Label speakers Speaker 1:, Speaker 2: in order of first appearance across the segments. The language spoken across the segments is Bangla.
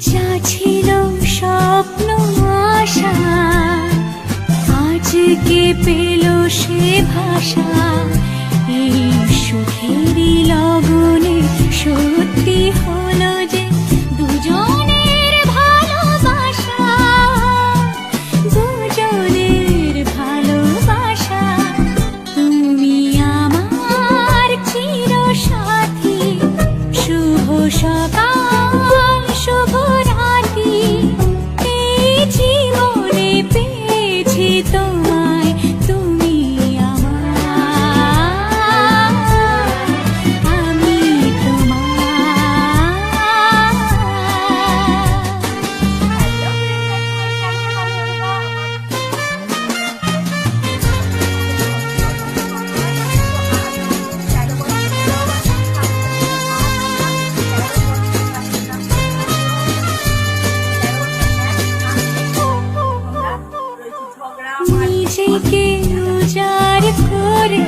Speaker 1: যা ছিল স্বপ্ন আশা। আজকে পেল সে ভাষা। এই সুখেরই লগনে সত্যি হলো যে দুজনের ভালোবাসা। দুজনের ভালোবাসা। তুমি আমার চির সাথী শুভ সকাল। শুভ রাত্রি এই জীবনে পেয়েছি তোমায়।
Speaker 2: जी के उजार खोरे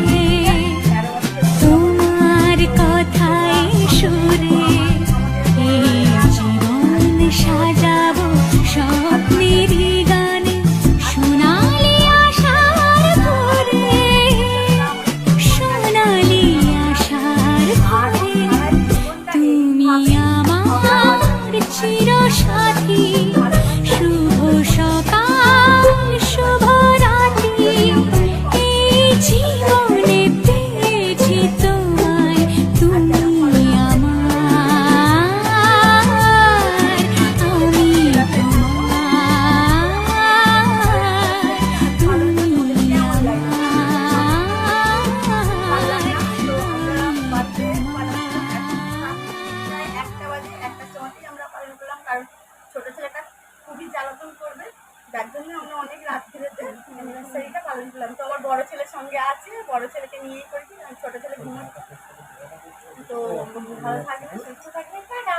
Speaker 2: জন্য অনেক রাত্রিতে অ্যানিভার্সারিটা পালন করলাম। তো আমার বড় ছেলের সঙ্গে আছে, বড় ছেলেকে নিয়েই করেছি ছোট ছেলে ঘুমাচ্ছে। তো ভালো থাকবে, সুস্থ থাকবে, টাটা।